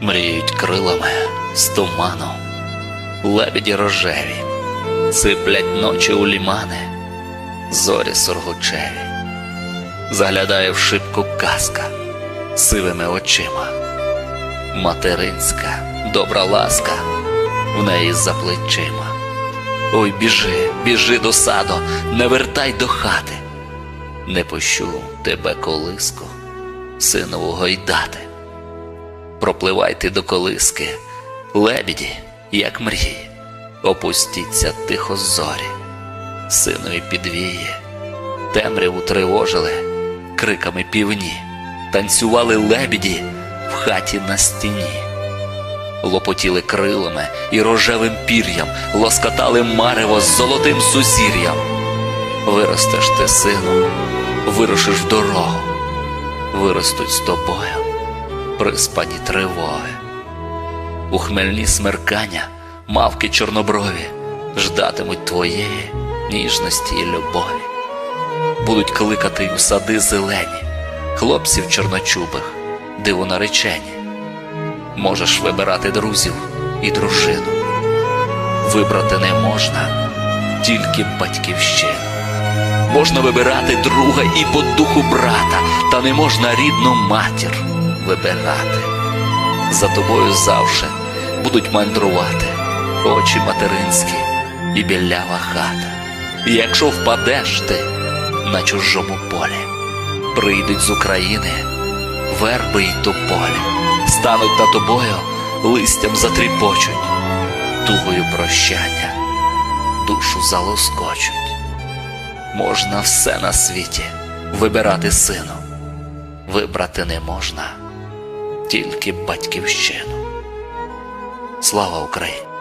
мріють крилами з туману, лебеді рожеві, сиплять ночі у лімани, зорі сургучеві, заглядає в шибку казка сивими очима, материнська добра ласка в неї за плечима. Ой, біжи, біжи до саду, не вертай до хати, не пущу тебе колиску, синову гойдати. Пропливайте до колиски, лебіді, як мрії, опустіться тихо зорі, синові підвіє, темряву тривожили, криками півні, танцювали лебіді в хаті на стіні. Лопотіли крилами і рожевим пір'ям, лоскотали марево з золотим сузір'ям. Виростеш ти, сину, вирушиш в дорогу, виростуть з тобою приспані тривоги. У хмельні смеркання мавки чорноброві ждатимуть твоєї ніжності і любові. Будуть кликати у сади зелені, хлопців чорночубих, дивонаречені можеш вибирати друзів і дружину. Вибрати не можна тільки батьківщину. Можна вибирати друга і по духу брата, та не можна рідну матір вибирати. За тобою завше будуть мандрувати очі материнські і білява хата. Якщо впадеш ти на чужому полі, прийдуть з України верби й тополі стануть над тобою, листям затріпочуть, тугою прощання, душу залоскочуть. Можна все на світі вибирати сину, вибрати не можна тільки батьківщину. Слава Україні!